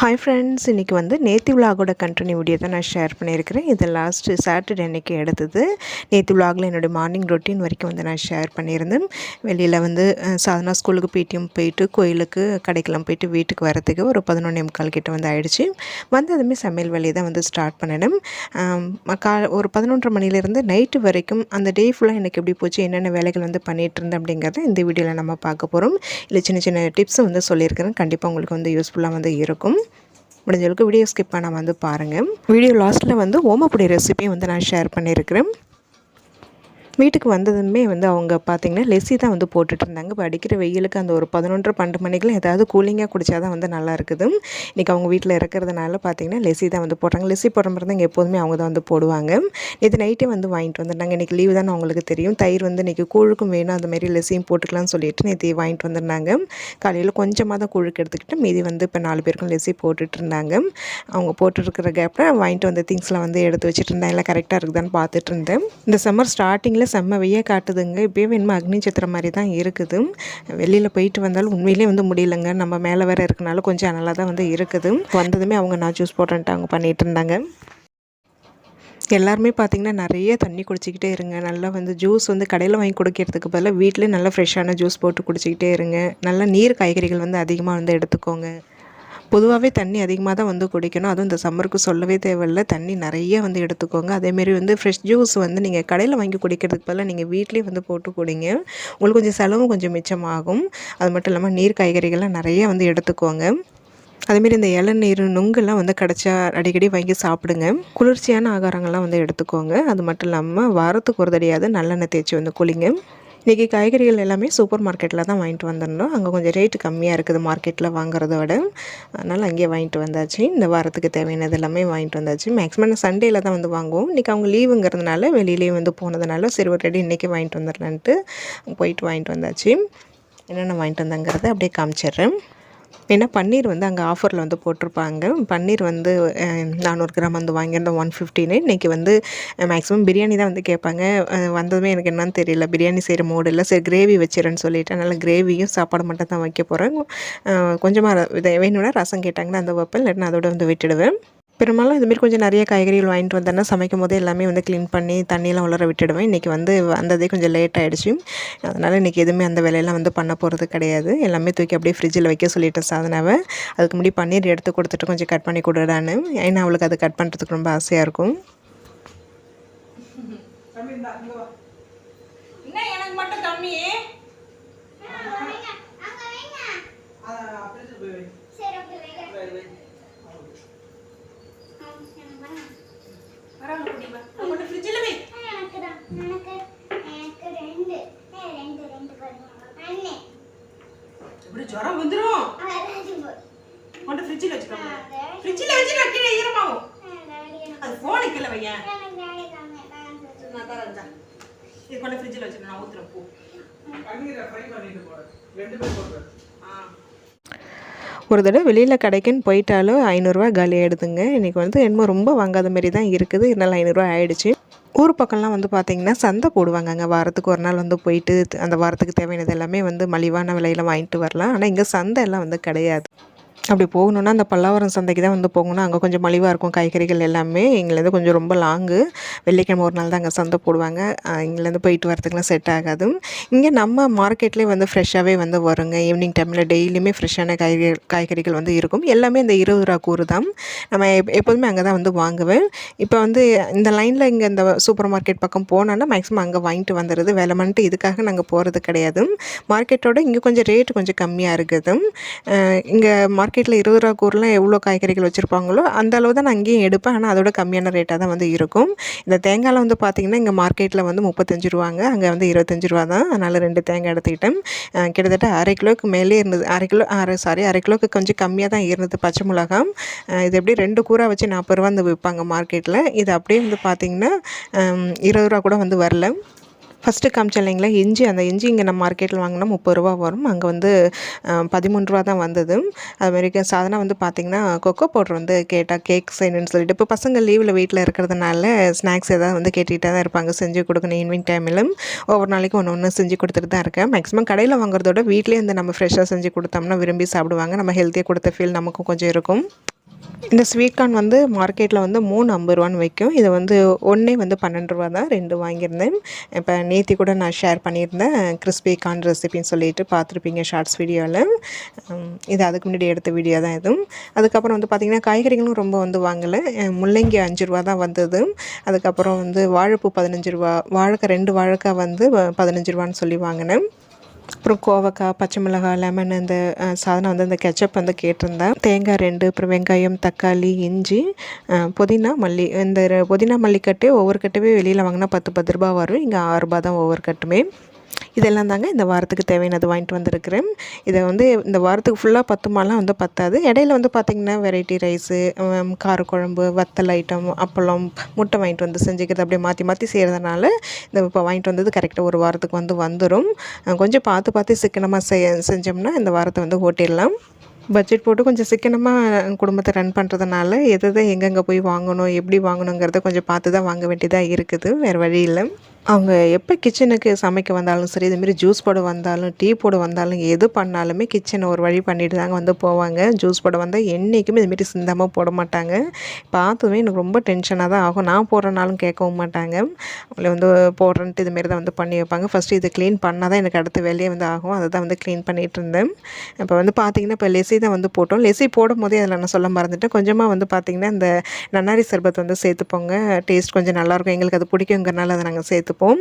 Hi friends இன்றைக்கி வந்து நேத்தி விலாகோட கண்டினியூ வீடியோ தான் நான் ஷேர் பண்ணியிருக்கிறேன். இது லாஸ்ட்டு சாட்டர்டே அன்றைக்கி எடுத்தது. நேத்தி விலாகில் என்னுடைய மார்னிங் ரொட்டீன் வரைக்கும் வந்து நான் ஷேர் பண்ணியிருந்தேன். வெளியில் வந்து சாதனா ஸ்கூலுக்கு பிடிஎம் போயிட்டு கோயிலுக்கு கடைக்கெல்லாம் போயிட்டு வீட்டுக்கு வரத்துக்கு ஒரு பதினொன்று முக்கால் கிட்ட வந்து ஆயிடுச்சு. வந்து அதுவுமே சமையல் வேலையை தான் வந்து ஸ்டார்ட் பண்ணினேன். கா ஒரு பதினொன்றரை மணிலேருந்து நைட்டு வரைக்கும் அந்த டே ஃபுல்லாக எனக்கு எப்படி போச்சு என்னென்ன வேலைகள் வந்து பண்ணிகிட்டு இருந்தேன் அப்படிங்கிறத இந்த வீடியோவில் நம்ம பார்க்க போகிறோம் இல்லை சின்ன சின்ன டிப்ஸும் வந்து சொல்லியிருக்கிறேன். கண்டிப்பாக உங்களுக்கு வந்து யூஸ்ஃபுல்லாக வந்து இருக்கும். முடிஞ்ச அளவுக்கு வீடியோ ஸ்கிப் பண்ணால் வந்து பாருங்கள் வீடியோ லாஸ்ட்டில் வந்து ஓமப்பொடி ரெசிபியும் வந்து நான் ஷேர் பண்ணியிருக்கிறேன் வீட்டுக்கு வந்ததுமே வந்து அவங்க பார்த்திங்கன்னா லெஸ்ஸி தான் வந்து போட்டுட்டு இருந்தாங்க இப்போ அடிக்கிற வெயிலுக்கு அந்த ஒரு பதினொன்று பன்னெண்டு மணிக்கெலாம் ஏதாவது கூலிங்காக குடித்தா தான் வந்து நல்லா இருக்குது. இன்றைக்கி அவங்க வீட்டில் இருக்கிறதுனால பார்த்திங்கன்னா லெஸ்ஸி தான் வந்து போடுறாங்க லெஸ்ஸி போடுற மாதிரி தான் எப்போதுமே அவங்க தான் வந்து போடுவாங்க. இது நைட்டே வந்து வாங்கிட்டு வந்துட்டாங்க இன்றைக்கி லீவு தான் அவங்களுக்கு தெரியும். தயிர் வந்து இன்றைக்கி கூழுக்கும் வேணும். அந்த மாதிரி லெஸ்ஸியும் போட்டுக்கலாம்னு சொல்லிட்டு நேற்று வாங்கிட்டு வந்திருந்தாங்க. காலையில் கொஞ்சமாக தான் கூழுக்கு எடுத்துக்கிட்டு மீதி வந்து இப்போ நாலு பேருக்கும் லெஸ்ஸி போட்டுட்டு இருந்தாங்க அவங்க போட்டுருக்கிற கேப்பில் வாங்கிட்டு வந்த திங்ஸ்லாம் வந்து எடுத்து வச்சுட்டு இருந்தேன் எல்லாம் கரெக்டாக இருக்குதான்னு பார்த்துட்டு இருந்தேன். இந்த சம்மர் ஸ்டார்டிங்கில் செம்ம வெய்ய காட்டுதுங்க. இப்போயே வேணுமா அக்னி சித்திரம் மாதிரி தான் இருக்குது. வெளியில் போயிட்டு வந்தாலும் உண்மையிலே வந்து முடியலங்க. நம்ம மேலே வேறு இருக்கனால கொஞ்சம் நல்லா தான் வந்து இருக்குது. வந்ததுமே அவங்க நான் ஜூஸ் போட்டேன்ட்டு அவங்க பண்ணிகிட்டு இருந்தாங்க. எல்லாருமே பார்த்திங்கன்னா நிறைய தண்ணி குடிச்சிக்கிட்டே இருங்க. நல்லா வந்து ஜூஸ் வந்து கடையில் வாங்கி குடிக்கிறதுக்கு பதிலாக வீட்டிலே நல்லா ஃப்ரெஷ்ஷான ஜூஸ் போட்டு குடிச்சிக்கிட்டே இருங்க. நல்லா நீர் காய்கறிகள் வந்து அதிகமாக வந்து எடுத்துக்கோங்க. பொதுவாகவே தண்ணி அதிகமாக தான் வந்து குடிக்கணும். அதுவும் இந்த சம்மருக்கு சொல்லவே தேவையில்லை. தண்ணி நிறைய வந்து எடுத்துக்கோங்க. அதேமாரி வந்து ஃப்ரெஷ் ஜூஸ் வந்து நீங்கள் கடையில் வாங்கி குடிக்கிறதுக்கு பதிலாக நீங்கள் வீட்லேயே வந்து போட்டு குடிங்க. உங்களுக்கு கொஞ்சம் செலவும் கொஞ்சம் மிச்சமாகும். அது மட்டும் இல்லாமல் நீர் காய்கறிகள்லாம் நிறைய வந்து எடுத்துக்கோங்க. அதேமாரி இந்த இளநீர் நுங்கெல்லாம் வந்து கிடச்சா அடிக்கடி வாங்கி சாப்பிடுங்க. குளிர்ச்சியான ஆகாரங்கள்லாம் வந்து எடுத்துக்கோங்க. அது மட்டும் இல்லாமல் வாரத்துக்கு ஒரு தடையாவது நல்லெண்ணெய் தேய்ச்சி வந்து குளிங்க. இன்றைக்கி காய்கறிகள் எல்லாமே சூப்பர் மார்க்கெட்டில் தான் வாங்கிட்டு வந்துடணும் அங்கே கொஞ்சம் ரேட்டு கம்மியாக இருக்குது மார்க்கெட்டில் வாங்குறத விட. அதனால் அங்கேயே வாங்கிட்டு வந்தாச்சு. இந்த வாரத்துக்கு தேவையானது எல்லாமே வாங்கிட்டு வந்தாச்சு. மேக்ஸிமம் சண்டேயில் தான் வந்து வாங்குவோம். இன்றைக்கி அவங்க லீவுங்கிறதுனால வெளியிலேயே வந்து போனதுனால சரி ஒரு ரெடி இன்றைக்கி வாங்கிட்டு வந்துடலான்ட்டு போயிட்டு வாங்கிட்டு வந்தாச்சு. என்னென்ன வாங்கிட்டு வந்தாங்கிறத அப்படியே காமிச்சிட்றேன். ஏன்னா பன்னீர் வந்து அங்கே ஆஃபரில் வந்து போட்டிருப்பாங்க. பன்னீர் வந்து நானூறு கிராம் வந்து வாங்கியிருந்தோம் ஒன் ஃபிஃப்டின்னு இன்றைக்கி வந்து மேக்ஸிமம் பிரியாணி தான் வந்து கேட்பாங்க. வந்ததுமே எனக்கு என்னன்னு தெரியல. பிரியாணி செய்கிற மூடு இல்லை. சரி கிரேவி வச்சிடறேன்னு சொல்லிட்டு அதனால் கிரேவியும் சாப்பாடு மட்டும் தான் வைக்க போகிறேன் கொஞ்சமாக வேணும்னா ரசம் கேட்டாங்கன்னா அந்த வைப்பேன் இல்லைன்னா அதோட வந்து விட்டுடுவேன். பெரும்பாலும் இதுமாரி கொஞ்சம் நிறைய காய்கறிகள் வாங்கிட்டு வந்தேன்னா சமைக்கும் போது எல்லாமே வந்து க்ளீன் பண்ணி தண்ணியெலாம் உலர விட்டுடுவேன். இன்றைக்கி வந்து வந்ததே கொஞ்சம் லேட் ஆகிடுச்சு அதனால் இன்றைக்கி எதுவுமே அந்த வேலையெல்லாம் வந்து பண்ண போகிறது கிடையாது. எல்லாமே தூக்கி அப்படியே ஃப்ரிட்ஜில் வைக்க சொல்லிட்டேன் சாதனாவை. அதுக்கு முன்னாடி பன்னீர் எடுத்து கொடுத்துட்டு கொஞ்சம் கட் பண்ணி கொடுடான்னு ஏன்னா அவளுக்கு அது கட் பண்ணுறதுக்கு ரொம்ப ஆசையாக இருக்கும். எனக்கு மட்டும் கம்மி? பரவாயில்ல வா இப்படி ஜுரம் வந்துடும் கொண்டு ஃப்ரிட்ஜில் வச்சுக்கோங்க. ஃப்ரிட்ஜில் வச்சுட்டு கீழே ஈரமாகும் அது ஃபோனுக்கு இல்லை வையன். நான் தரேன் தா. இது கொண்டு ஃப்ரிட்ஜில் வச்சுட்டு நான் ஊற்றுறேன் பூ. பன்னீரை ஃப்ரை பண்ணிட்டு போறேன் ரெண்டு பேர் போடுறேன் ஆ. ஒரு தடவை வெளியில் கடைக்குன்னு போயிட்டாலும் ஐநூறுரூவா காலி ஆகிடுதுங்க இன்றைக்கி வந்து என்னமோ ரொம்ப வாங்காத மாரி தான் இருக்குது. இருந்தாலும் ஐநூறுரூவா ஆகிடுச்சு ஊர் பக்கம்லாம் வந்து பார்த்திங்கன்னா சந்தை போடுவாங்கங்க. வாரத்துக்கு ஒரு நாள் வந்து போயிட்டு அந்த வாரத்துக்கு தேவையானது எல்லாமே வந்து மலிவான விலையில் வாங்கிட்டு வரலாம். ஆனால் இங்கே சந்தை எல்லாம் வந்து கிடையாது. அப்படி போகணுன்னா அந்த பல்லாவரம் சந்தைக்கு தான் வந்து போகணும். அங்கே கொஞ்சம் மலிவாக இருக்கும். காய்கறிகள் எல்லாமே இங்கேருந்து கொஞ்சம் ரொம்ப லாங்கு. வெள்ளிக்கிழமை ஒரு நாள் தான் அங்கே சந்தை போடுவாங்க. இங்கேருந்து போயிட்டு வரதுக்குலாம் செட் ஆகாது இங்கே நம்ம மார்க்கெட்லேயே வந்து ஃப்ரெஷ்ஷாகவே வந்து வருங்க. ஈவினிங் டைமில் டெய்லியுமே ஃப்ரெஷ்ஷான காய்கறி காய்கறிகள் வந்து இருக்கும். எல்லாமே இந்த இருபது ரூபா கூறு தான். நம்ம எப் எப்போதுமே அங்கே தான் வந்து வாங்குவேன். இப்போ வந்து இந்த லைனில் இங்கே இந்த சூப்பர் மார்க்கெட் பக்கம் போனோன்னா மேக்ஸிமம் அங்கே வாங்கிட்டு வந்துடுது வேலை. பண்ணிட்டு இதுக்காக நாங்கள் போகிறது கிடையாது. மார்க்கெட்டோட இங்கே கொஞ்சம் ரேட்டு கொஞ்சம் கம்மியாக இருக்குது. இங்கே மார்க்கெட் மார்க்கெட்டில் இருபது ரூபா கூறுலாம் எவ்வளோ காய்கறிகள் வச்சுருப்பாங்களோ அந்த அளவு தான் நான் அங்கேயும் எடுப்பேன். ஆனால் அதோட கம்மியான ரேட்டாக தான் வந்து இருக்கும். இந்த தேங்காயில் வந்து பார்த்திங்கன்னா இங்கே மார்க்கெட்டில் வந்து முப்பத்தஞ்சு ரூபாங்க. அங்கே வந்து இருபத்தஞ்சி ரூபா தான். அதனால் ரெண்டு தேங்காய் எடுத்துக்கிட்டேன். கிட்டத்தட்ட அரை கிலோவுக்கு மேலே இருந்தது. அரை கிலோ அரை சாரி அரை கிலோவுக்கு கொஞ்சம் கம்மியாக தான் இருந்தது பச்சை மிளகாம் இது எப்படி ரெண்டு கூறாக வச்சு நாற்பது ரூபா வந்து விற்பாங்க மார்க்கெட்டில் இது அப்படியே வந்து பார்த்திங்கன்னா இருபது ரூபா கூட வந்து வரல. ஃபஸ்ட்டு காமிச்சேன் இல்லைங்களா? இஞ்சி அந்த இஞ்சி இங்கே நம்ம மார்க்கெட்டில் வாங்கினா முப்பது ரூபா வரும். அங்கே வந்து பதிமூன்று ரூபா தான் வந்தது. அதுமாரி சாதனா வந்து பார்த்திங்கன்னா கொக்கோ பவுடர் வந்து கேட்டால் கேக் செய்யணும்னு சொல்லிட்டு. இப்போ பசங்க லீவில் வீட்டில் இருக்கிறதுனால ஸ்நாக்ஸ் எதாவது வந்து கேட்டுக்கிட்டே தான் இருப்பாங்க. செஞ்சு கொடுக்கணும் ஈவினிங் டைமிலும் ஒவ்வொரு நாளைக்கு ஒன்று ஒன்று செஞ்சு கொடுத்துட்டு தான் இருக்கேன். மேக்ஸிமம் கடையில் வாங்குறதோட வீட்லேயே வந்து நம்ம ஃப்ரெஷ்ஷாக செஞ்சு கொடுத்தோம்னா விரும்பி சாப்பிடுவாங்க. நம்ம ஹெல்த்தியாக கொடுத்த ஃபீல் நமக்கும் கொஞ்சம் இருக்கும். இந்த ஸ்வீட் கார்ன் வந்து மார்க்கெட்டில் வந்து மூணு ஐம்பது ரூபான்னு வைக்கும். இது வந்து ஒன்றே வந்து பன்னெண்டு ரூபா தான். ரெண்டு வாங்கியிருந்தேன். இப்போ நேத்தி கூட நான் ஷேர் பண்ணியிருந்தேன். கிறிஸ்பி கார்ன் ரெசிபின்னு சொல்லிட்டு பார்த்துருப்பீங்க ஷார்ட்ஸ் வீடியோவில் இது அதுக்கு முன்னாடி எடுத்த வீடியோ தான் இதுவும் அதுக்கப்புறம் வந்து பார்த்திங்கன்னா காய்கறிகளும் ரொம்ப வந்து வாங்கலை. முள்ளங்கி அஞ்சு ரூபா தான் வந்தது. அதுக்கப்புறம் வந்து வாழைப்பூ பதினஞ்சு ரூபா வாழைக்காய் ரெண்டு வாழைக்காய் வந்து பதினஞ்சு ரூபான்னு சொல்லி வாங்கினேன். அப்புறம் கோவக்காய் பச்சை மிளகாய் லெமன் இந்த சாதனம் வந்து அந்த கெச்சப் வந்து கேட்டிருந்தேன். தேங்காய் ரெண்டு அப்புறம் வெங்காயம் தக்காளி இஞ்சி புதினா மல்லி இந்த புதினா மல்லிக்கட்டே ஒவ்வொரு கட்டுமே வெளியில் வாங்கினா பத்து பத்து ரூபா வரும். இங்கே ஆறு ரூபா தான் ஒவ்வொரு கட்டுமே. இதெல்லாம் தாங்க இந்த வாரத்துக்கு தேவையானது வாங்கிட்டு வந்திருக்கிறேன். இதை வந்து இந்த வாரத்துக்கு ஃபுல்லாக பத்துமாலாம் வந்து பத்தாது. இடையில வந்து பார்த்திங்கன்னா வெரைட்டி ரைஸு காரக்குழம்பு வத்தல் ஐட்டம் அப்பளம் முட்டை வாங்கிட்டு வந்து செஞ்சுக்கிறது அப்படியே மாற்றி மாற்றி செய்கிறதுனால இந்த இப்போ வாங்கிட்டு வந்தது கரெக்டாக ஒரு வாரத்துக்கு வந்து வந்துடும் கொஞ்சம் பார்த்து பார்த்து சிக்கனமாக செய் செஞ்சோம்னா இந்த வாரத்தை வந்து ஓட்டிடலாம். பட்ஜெட் போட்டு கொஞ்சம் சிக்கனமாக குடும்பத்தை ரன் பண்ணுறதுனால எதை எங்கெங்கே போய் வாங்கணும் எப்படி வாங்கணுங்கிறத கொஞ்சம் பார்த்து தான் வாங்க வேண்டியதாக இருக்குது. வேறு வழி இல்லை. அவங்க எப்போ கிச்சனுக்கு சமைக்க வந்தாலும் சரி இதுமாரி ஜூஸ் போட வந்தாலும் டீ போட வந்தாலும் எது பண்ணாலுமே கிச்சனை ஒரு வழி பண்ணிட்டு தாங்க வந்து போவாங்க. ஜூஸ் போட வந்தால் என்றைக்குமே இதுமாரி சிந்தாமல் போட மாட்டாங்க. பார்த்ததுமே எனக்கு ரொம்ப டென்ஷனாக தான் ஆகும். நான் போடுறனாலும் கேட்கவும் மாட்டாங்க. அவங்கள வந்து போடுறேன்ட்டு இதுமாரி தான் வந்து பண்ணி வைப்பாங்க. ஃபஸ்ட்டு இதை க்ளீன் பண்ணால் தான் எனக்கு அடுத்த வேலையே வந்து ஆகும். அதை தான் வந்து க்ளீன் பண்ணிகிட்டு இருந்தேன். இப்போ வந்து பார்த்திங்கன்னா இப்போ லெசி தான் வந்து போட்டோம். லெசி போடும் போதே அதில் நான் சொல்ல மறந்துட்டேன். கொஞ்சமாக வந்து பார்த்திங்கன்னா இந்த நன்னாரி சர்பத் வந்து சேர்த்துப்போங்க. டேஸ்ட் கொஞ்சம் நல்லாயிருக்கும் எங்களுக்கு அது பிடிக்குங்கிறனால அதை நாங்கள் சேர்த்து எடுத்துப்போம்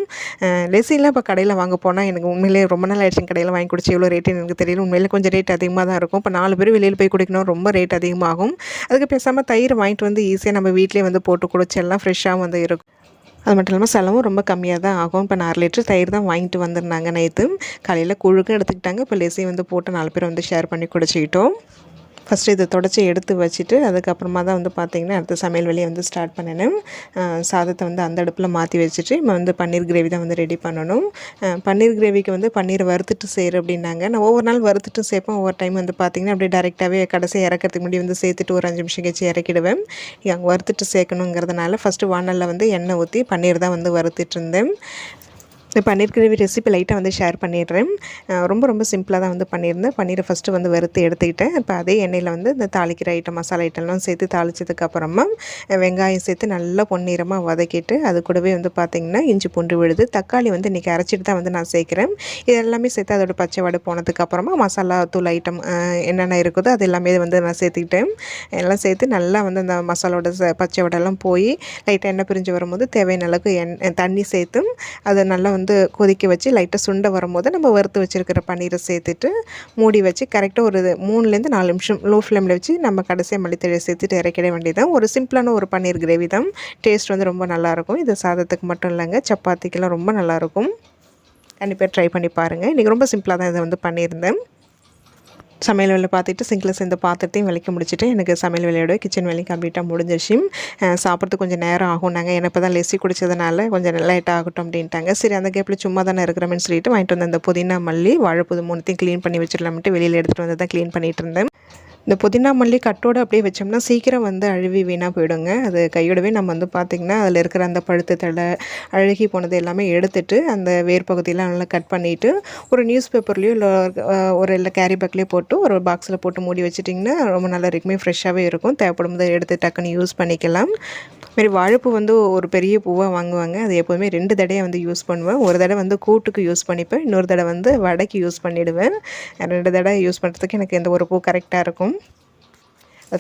லெசிலாம் இப்போ கடையில் வாங்க போனால் எனக்கு உண்மையிலே ரொம்ப நாள் ஆயிடுச்சு கடையில் வாங்கி குடிச்சு எவ்வளோ ரேட்டுன்னு எனக்கு தெரியல. உண்மையிலே கொஞ்சம் ரேட் அதிகமாக தான் இருக்கும். இப்போ நாலு பேர் வெளியில் போய் குடிக்கணும் ரொம்ப ரேட் அதிகமாகும். அதுக்கு பேசாமல் தயிர் வாங்கிட்டு வந்து ஈஸியாக நம்ம வீட்டிலே வந்து போட்டு குடிச்செல்லாம் ஃப்ரெஷ்ஷாக வந்து இருக்கும். அது மட்டும் இல்லாமல் செலவும் ரொம்ப கம்மியாக தான் ஆகும். இப்போ நாலு லிட்டர் தயிர் தான் வாங்கிட்டு வந்திருந்தாங்க நைத்து. காலையில் குழுக்கும் எடுத்துக்கிட்டாங்க. இப்போ லெசி வந்து போட்டு நாலு பேர் வந்து ஷேர் பண்ணி குடிச்சிக்கிட்டோம். ஃபஸ்ட்டு இதை தொடச்சி எடுத்து வச்சுட்டு அதுக்கப்புறமா தான் வந்து பார்த்திங்கன்னா அடுத்த சமையல் வேலையை வந்து ஸ்டார்ட் பண்ணினேன் சாதத்தை வந்து அந்த அடுப்பில் மாற்றி வச்சுட்டு நம்ம வந்து பன்னீர் கிரேவி தான் வந்து ரெடி பண்ணணும். பன்னீர் கிரேவிக்கு வந்து பன்னீர் வறுத்துட்டு செய்கிற அப்படின்னாங்க. நான் ஒவ்வொரு நாள் வறுத்துட்டு சேர்ப்பேன் ஒவ்வொரு டைம் வந்து பார்த்திங்கன்னா அப்படியே டேரெக்டாகவே கடைசி இறக்கிறதுக்கு முன்னாடி வந்து சேர்த்துட்டு ஒரு அஞ்சு நிமிஷம் கழிச்சு இறக்கிடுவேன். அங்கே வறுத்துட்டு சேர்க்கணுங்கிறதுனால ஃபஸ்ட்டு வானலில் வந்து எண்ணெய் ஊற்றி பன்னீர் தான் வந்து வறுத்துட்டு இருந்தேன். இந்த பன்னீர் கிரேவி ரெசிபி லைட்டாக வந்து ஷேர் பண்ணிடுறேன். ரொம்ப ரொம்ப சிம்பிளாக தான் வந்து பண்ணியிருந்தேன். பன்னீரை ஃபஸ்ட்டு வந்து வறுத்து எடுத்துக்கிட்டேன். இப்போ அதே எண்ணெயில் வந்து இந்த தாளிக்கிற ஐட்டம் மசாலா ஐட்டம்லாம் சேர்த்து தாளித்ததுக்கப்புறமா வெங்காயம் சேர்த்து நல்லா பொன்னீரமாக வதக்கிட்டு அது கூடவே வந்து பார்த்திங்கன்னா இஞ்சி பூண்டு விழுது தக்காளி வந்து இன்றைக்கி அரைச்சிட்டு தான் வந்து நான் சேர்க்குறேன். இது எல்லாமே சேர்த்து அதோட பச்சை வடை போனதுக்கப்புறமா மசாலா தூள் ஐட்டம் என்னென்ன இருக்குதோ அது எல்லாமே வந்து நான் சேர்த்துக்கிட்டேன். எல்லாம் சேர்த்து நல்லா வந்து அந்த மசாலோட ச- பச்சை வடைலாம் போய் லைட்டாக எண்ணெய் பிரிஞ்சு வரும்போது தேவையான அளவுக்கு எண்ணெய் தண்ணி சேர்த்தும் அதை நல்லா வந்து கொதிக்க வச்சு லைட்டாக சுண்ட வரும்போது நம்ம வறுத்து வச்சுருக்கிற பன்னீரை சேர்த்துட்டு மூடி வச்சு கரெக்டாக ஒரு மூணுலேருந்து நாலு நிமிஷம் லோ ஃப்ளேமில் வச்சு நம்ம கடைசியாக மல்லித்தழை சேர்த்துட்டு இறக்கிட வேண்டியதான் ஒரு சிம்பிளான ஒரு பன்னீர் கிரேவி தான். டேஸ்ட் வந்து ரொம்ப நல்லாயிருக்கும். இது சாதத்துக்கு மட்டும் இல்லைங்க சப்பாத்திக்கெல்லாம் ரொம்ப நல்லாயிருக்கும். கண்டிப்பாக ட்ரை பண்ணி பாருங்கள் இன்றைக்கி ரொம்ப சிம்பிளாக தான் இதை வந்து பண்ணியிருந்தேன். சமையல் வேலை பார்த்துட்டு சிங்கில் சேர்ந்து பாத்திரத்தையும் விளக்கி முடிச்சுட்டு எனக்கு சமையல் வேலையோட கிச்சன் வேலையும் கம்ப்ளீட்டாக முடிஞ்சிருச்சு. சாப்பிட்றதுக்கு கொஞ்சம் நேரம் ஆகும் நாங்கள் இப்போ தான் லெஸ்ஸி குடிச்சதுனால கொஞ்சம் லேட் ஆகட்டும் அப்படின்ட்டாங்க. சரி அந்த கேப்பில் சும்மா தானே இருக்கிறோம்னு சொல்லிட்டு வாங்கிட்டு வந்த அந்த புதினா மல்லி வாழைப்புது மூணுத்தையும் க்ளீன் பண்ணி வச்சிடலாம்ட்டு வெளியில் எடுத்துகிட்டு வந்து தான் க்ளீன் பண்ணிட்டு இருந்தேன். இந்த புதினா மல்லி கட்டோடு அப்படியே வச்சோம்னா சீக்கிரம் வந்து அழுவி வீணாக போயிடுங்க. அது கையோடவே நம்ம வந்து பார்த்திங்கன்னா அதில் இருக்கிற அந்த பழுத்து தழை அழுகி போனது எல்லாமே எடுத்துட்டு அந்த வேர் பகுதியெல்லாம் நல்லா கட் பண்ணிவிட்டு ஒரு நியூஸ் பேப்பர்லேயோ இல்லை ஒரு இல்லை கேரி பேக்லேயோ போட்டு ஒரு பாக்ஸில் போட்டு மூடி வச்சிட்டிங்கன்னா ரொம்ப நல்லா இருக்குமே ஃப்ரெஷ்ஷாகவே இருக்கும். தேவைப்படும் போது எடுத்து டக்குன்னு யூஸ் பண்ணிக்கலாம். மாரி வாழைப்பூ வந்து ஒரு பெரிய பூவாக வாங்குவாங்க. அது எப்போதுமே ரெண்டு தடையை வந்து யூஸ் பண்ணுவேன். ஒரு தடவை வந்து கூட்டுக்கு யூஸ் பண்ணிப்பேன். இன்னொரு தடவை வந்து வடைக்கு யூஸ் பண்ணிவிடுவேன் ரெண்டு தடவை யூஸ் பண்ணுறதுக்கு எனக்கு இந்த ஒரு பூ கரெக்டாக இருக்கும்.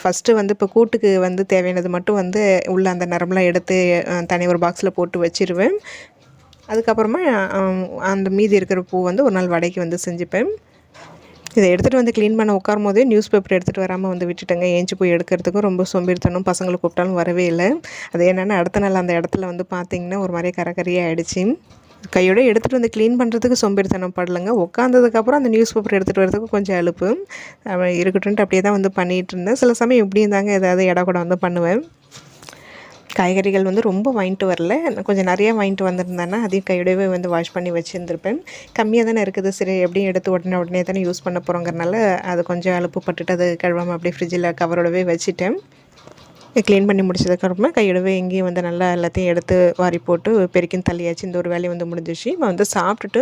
ஃபஸ்ட்டு வந்து இப்போ கூட்டுக்கு வந்து தேவையானது மட்டும் வந்து உள்ளே அந்த நரம்பெலாம் எடுத்து தனி ஒரு பாக்ஸில் போட்டு வச்சிருவேன். அதுக்கப்புறமா அந்த மீதி இருக்கிற பூ வந்து ஒரு நாள் வடைக்கு வந்து செஞ்சுப்பேன். இதை எடுத்துகிட்டு வந்து க்ளீன் பண்ண உட்காரும் போதே நியூஸ் பேப்பர் எடுத்துகிட்டு வராமல் வந்து விட்டுட்டேங்க. ஏஞ்சி போய் எடுக்கிறதுக்கும் ரொம்ப சோம்பேறித்தனம். பசங்களை கூப்பிட்டாலும் வரவே இல்லை. அது என்னென்னா அடுத்த நாள் அந்த இடத்துல வந்து பார்த்திங்கன்னா ஒரு மாதிரி கரகரியாக ஆகிடுச்சி கையோட எடுத்துகிட்டு வந்து க்ளீன் பண்ணுறதுக்கு சோம்பேறித்தனம் படலைங்க. உட்காந்ததுக்கப்புறம் அந்த நியூஸ் பேப்பர் எடுத்துகிட்டு வரதுக்கு கொஞ்சம் அலுப்பு. இருக்கட்டும்ட்டு அப்படியே தான் வந்து பண்ணிகிட்டு இருந்தேன். சில சமயம் எப்படியும் தாங்க ஏதாவது இட கூட வந்து பண்ணுவேன். காய்கறிகள் வந்து ரொம்ப வாங்கிட்டு வரல. கொஞ்சம் நிறையா வாங்கிட்டு வந்திருந்தேன்னா அதையும் கையோடவே வந்து வாஷ் பண்ணி வச்சுருந்துருப்பேன். கம்மியாக தானே இருக்குது. சரி எப்படியும் எடுத்து உடனே உடனே தானே யூஸ் பண்ண போகிறோங்கிறனால அது கொஞ்சம் அலுப்பு பட்டுட்டு அது கழுவாமல் அப்படியே ஃப்ரிட்ஜில் கவரோடவே வச்சுட்டேன். க்ளீன் பண்ணி முடிச்சதுக்கப்புறமா கையிடவே எங்கேயும் வந்து நல்லா எல்லாத்தையும் எடுத்து வாரி போட்டு பெருக்கின்னு தள்ளியாச்சு. இந்த ஒரு வேலையை வந்து முடிஞ்சிச்சு. நான் வந்து சாப்பிட்டுட்டு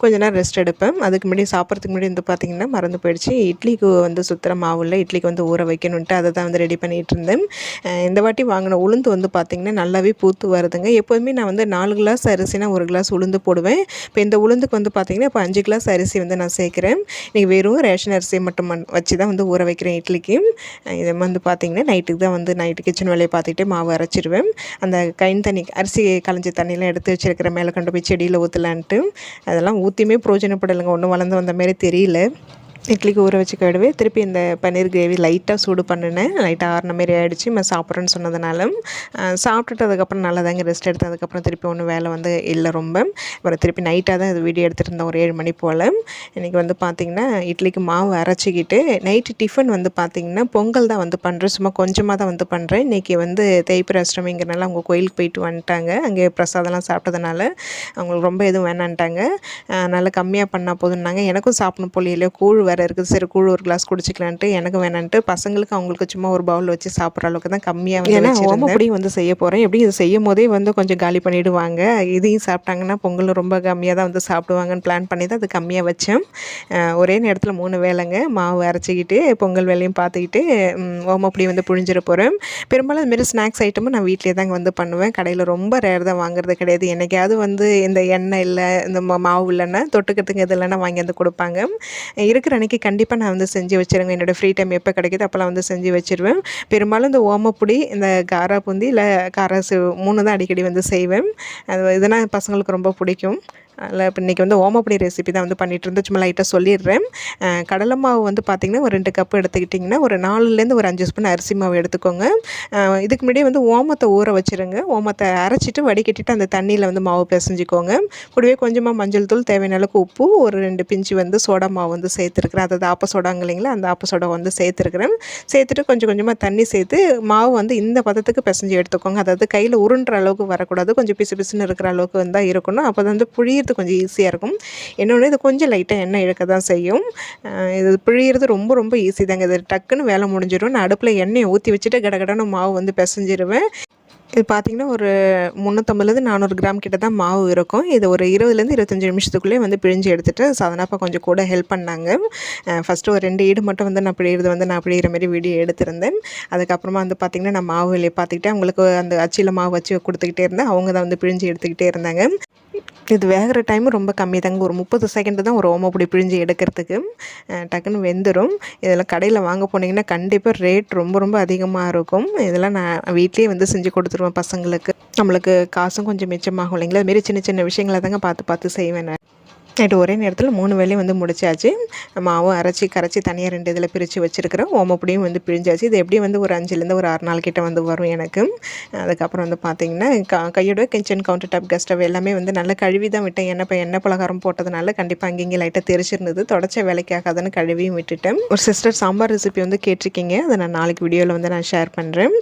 கொஞ்ச நேரம் ரெஸ்ட் எடுப்பேன். அதுக்கு முன்னாடி சாப்பிட்றதுக்கு முன்னாடி வந்து பார்த்திங்கன்னா மறந்து போயிடுச்சு. இட்லிக்கு வந்து சுற்றுற மாவு இல்லை. இட்லிக்கு வந்து ஊற வைக்கணுன்ட்டு அதை தான் வந்து ரெடி பண்ணிகிட்டு இருந்தேன். இந்த வாட்டி வாங்கின உளுந்து வந்து பார்த்திங்கன்னா நல்லாவே பூத்து வருதுங்க. எப்போதுமே நான் வந்து நாலு கிளாஸ் அரிசினா ஒரு கிளாஸ் உளுந்து போடுவேன். இப்போ இந்த உளுந்துக்கு வந்து பார்த்திங்கன்னா இப்போ அஞ்சு கிளாஸ் அரிசி வந்து நான் சேர்க்குறேன். இன்றைக்கி வெறும் ரேஷன் அரிசியை மட்டும் வச்சு தான் வந்து ஊற வைக்கிறேன் இட்லிக்கு. இதை வந்து பார்த்திங்கன்னா நைட்டுக்கு தான் வந்து நைட் நைட்டு கிச்சன் வேலையை பார்த்துக்கிட்டே மாவு அரைச்சிடுவேன் அந்த கைன் தண்ணி அரிசி களைஞ்ச தண்ணியெலாம் எடுத்து வச்சிருக்கிற மேலே கொண்டு போய் செடியில் ஊற்றலான்ட்டு அதெல்லாம் ஊற்றியுமே பிரோஜனப்படலைங்க. ஒன்றும் வளர்ந்து வந்த மாதிரி தெரியல. இட்லிக்கு ஊற வச்சு கழுவி திருப்பி இந்த பன்னீர் கிரேவி லைட்டாக சூடு பண்ணினேன். லைட்டாக ஆறின மாரி ஆகிடுச்சு நான் சாப்பிட்றேன்னு சொன்னதுனால சாப்பிட்டுட்டு அதுக்கப்புறம் நல்லா தாங்க ரெஸ்ட் எடுத்து அதுக்கப்புறம் திருப்பி ஒன்றும் வேலை வந்து இல்லை ரொம்ப. அப்புறம் திருப்பி நைட்டாக தான் இது வீடியோ எடுத்துகிட்டு இருந்தேன் ஒரு ஏழு மணி போல். இன்றைக்கி வந்து பார்த்திங்கன்னா இட்லிக்கு மாவு அரைச்சிக்கிட்டு நைட்டு டிஃபன் வந்து பார்த்திங்கன்னா பொங்கல் தான் வந்து பண்ணுறேன் சும்மா கொஞ்சமாக தான் வந்து பண்ணுறேன் இன்றைக்கி வந்து தேய்பிர அஷ்டமிங்கிறனால அவங்க கோயிலுக்கு போயிட்டு வந்துட்டாங்க. அங்கே பிரசாதம்லாம் சாப்பிட்டதுனால அவங்களுக்கு ரொம்ப எதுவும் வேணான்ட்டாங்க. நல்லா கம்மியாக பண்ணால் போதுன்னாங்க எனக்கும் சாப்பிடணும் போலியிலையோ கூழ் கூழ் வேறு இருக்குது. சரி கூழ் ஒரு கிளாஸ் குடிச்சிக்கலான்ட்டு எனக்கு வேணான்ட்டு பசங்களுக்கு அவங்களுக்கு சும்மா ஒரு பவுல் வச்சு சாப்பிட்ற அளவுக்கு தான் கம்மியாக வந்து ஏன்னா ஓமப்படியும் வந்து செய்ய போகிறேன் எப்படி இது செய்யும் போதே வந்து கொஞ்சம் காலி பண்ணிவிடுவாங்க இதையும் சாப்பிட்டாங்கன்னா பொங்கல் ரொம்ப கம்மியாக தான் வந்து சாப்பிடுவாங்கன்னு பிளான் பண்ணி தான் அது கம்மியாக வச்சேன். ஒரே நேரத்தில் மூணு வேலைங்க மாவு அரைச்சிக்கிட்டு பொங்கல் வேலையும் பார்த்துக்கிட்டு ஓமப்படி வந்து புழிஞ்சிட போகிறேன் பெரும்பாலும் இதுமாரி ஸ்நாக்ஸ் ஐட்டமும் நான் வீட்டிலே தாங்க வந்து பண்ணுவேன். கடையில் ரொம்ப ரேர் தான் வாங்குறது கிடையாது. என்னைக்காவது வந்து இந்த எண்ணெய் இல்லை இந்த மாவு இல்லைன்னா தொட்டுக்கிறதுக்கு இது இல்லைன்னா வாங்கி வந்து கொடுப்பாங்க. இருக்கிற அன்றைக்கி கண்டிப்பாக நான் வந்து செஞ்சு வச்சிருங்க. என்னோடய ஃப்ரீ டைம் எப்போ கிடைக்கிது அப்போல்லாம் வந்து செஞ்சு வச்சிருவேன். பெரும்பாலும் இந்த ஓமப்பொடி இந்த காரா பூந்தி இல்லை காராசு மூணு தான் அடிக்கடி வந்து செய்வேன். அது இதனால் பசங்களுக்கு ரொம்ப பிடிக்கும். அதில் இப்போ இன்றைக்கி வந்து ஓமப்பொடி ரெசிபி தான் வந்து பண்ணிகிட்டு இருந்து சும்மா லைட்டாக சொல்லிடுறேன். கடலை மாவு வந்து பார்த்திங்கன்னா ஒரு ரெண்டு கப்பு எடுத்துக்கிட்டிங்கன்னா ஒரு நாலுலேருந்து ஒரு அஞ்சு ஸ்பூன் அரிசி மாவு எடுத்துக்கோங்க. இதுக்கு முன்னாடியே வந்து ஓமத்தை ஊற வச்சுருங்க. ஓமத்தை அரைச்சிட்டு வடிகட்டிட்டு அந்த தண்ணியில் வந்து மாவு பிசைஞ்சிக்கோங்க. கூடவே கொஞ்சமாக மஞ்சள் தூள் தேவையான அளவுக்கு உப்பு ஒரு ரெண்டு பிஞ்சு வந்து சோடா மாவு வந்து சேர்த்துருக்குறேன். அதாவது ஆப்ப சோடாங்க இல்லைங்களா அந்த ஆப்ப சோடா வந்து சேர்த்துருக்குறேன். சேர்த்துட்டு கொஞ்சம் கொஞ்சமாக தண்ணி சேர்த்து மாவு வந்து இந்த பதத்துக்கு பிசைஞ்சு எடுத்துக்கோங்க. அதாவது கையில் உருண்டுற அளவுக்கு வரக்கூடாது. கொஞ்சம் பிசு பிசுன்னு இருக்கிற அளவுக்கு வந்தால் இருக்கணும். அப்போ வந்து புழியறது கொஞ்சம் ஈஸியாக இருக்கும். இன்னொன்று இது கொஞ்சம் லைட்டாக எண்ணெய் இழுக்க தான் செய்யும். இது பிழியிறது ரொம்ப ரொம்ப ஈஸி தாங்க. இது டக்குன்னு வேலை முடிஞ்சிடும். நான் அடுப்பில் எண்ணெயை ஊற்றி வச்சுட்டு கடகடன்னு மாவு வந்து பிசைஞ்சிருவேன். இது பார்த்திங்கன்னா ஒரு முந்நூற்றம்பதுலேருந்து நானூறு கிராம் கிட்ட தான் மாவு இருக்கும். இது ஒரு இருபதுலேருந்து இருபத்தஞ்சி நிமிஷத்துக்குள்ளேயே வந்து பிழிஞ்சு எடுத்துகிட்டு சாதனாப்பா கொஞ்சம் கூட ஹெல்ப் பண்ணாங்க. ஃபஸ்ட்டு ஒரு ரெண்டு ஈடு மட்டும் வந்து நான் பிழியிறது வந்து நான் பிழிகிற மாதிரி வீடியோ எடுத்திருந்தேன். அதுக்கப்புறமா வந்து பார்த்திங்கன்னா நான் மாவு வெளியே பார்த்துக்கிட்டே அவங்களுக்கு அந்த அச்சியில் மாவு வச்சு கொடுத்துக்கிட்டே இருந்தேன். அவங்க தான் வந்து பிழிஞ்சு எடுத்துக்கிட்டே இருந்தாங்க. இது வேகிற டைம் ரொம்ப கம்மி தாங்க. ஒரு முப்பது செகண்டு தான் ஒரு ஓமப்பொடி பிழிஞ்சு எடுக்கிறதுக்கு. டக்குன்னு வெந்துடும் இதெல்லாம் கடையில் வாங்க போனீங்கன்னா கண்டிப்பாக ரேட் ரொம்ப ரொம்ப அதிகமாக இருக்கும். இதெல்லாம் நான் வீட்லேயே வந்து செஞ்சு கொடுத்துருவேன் பசங்களுக்கு. நம்மளுக்கு காசும் கொஞ்சம் மிச்சமாகும் இல்லைங்களா? அதுமாரி சின்ன சின்ன விஷயங்களை தாங்க பார்த்து பார்த்து செய்வேன் நான். நைட்டு ஒரே நேரத்தில் மூணு வேலையும் வந்து முடிச்சாச்சு. மாவும் அரைச்சி கரைச்சி தனியாக ரெண்டு இதில் பிரித்து வச்சுருக்கிறேன் ஓமப்படியும் வந்து பிழிஞ்சாச்சு. இது எப்படியும் வந்து ஒரு அஞ்சுலேருந்து ஒரு ஆறு நாள் கிட்டே வந்து வரும் எனக்கு. அதுக்கப்புறம் வந்து பார்த்திங்கன்னா க கையோட கிச்சன் கவுண்டர் டாப் கெஸ்ட் எல்லாமே வந்து நல்லா கழுவி தான் விட்டேன். எண்ணெய் இப்போ எண்ணெய் பலகாரம் போட்டதுனால கண்டிப்பாக அங்கேயும் லைட்டாக தெரிச்சிருந்தது தொடச்ச வேலைக்காகாதுன்னு கழுவியும் விட்டுட்டேன். ஒரு சிஸ்டர் சாம்பார் ரெசிபி வந்து கேட்டிருக்கீங்க. அதை நான் நாளைக்கு வீடியோவில் வந்து நான் ஷேர் பண்ணுறேன்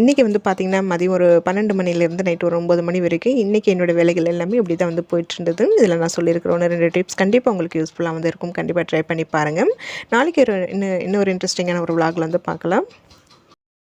இன்றைக்கி வந்து பார்த்திங்கன்னா மதியம் ஒரு பன்னெண்டு மணிலேருந்து நைட்டு ஒரு ஒம்பது மணி வரைக்கும் இன்றைக்கி என்னோடய வேலைகள் எல்லாமே இப்படி தான் வந்து போயிட்டு இருந்தது. இதில் நான் சொல்லியிருக்கிற ஒன்று ரெண்டு டிப்ஸ் கண்டிப்பாக உங்களுக்கு யூஸ்ஃபுல்லாக வந்து இருக்கும். கண்டிப்பாக ட்ரை பண்ணி பாருங்கள் நாளைக்கு ஒரு இன்னும் இன்னொரு இன்ட்ரெஸ்டிங்கான ஒரு விளாகில் வந்து பார்க்கலாம்.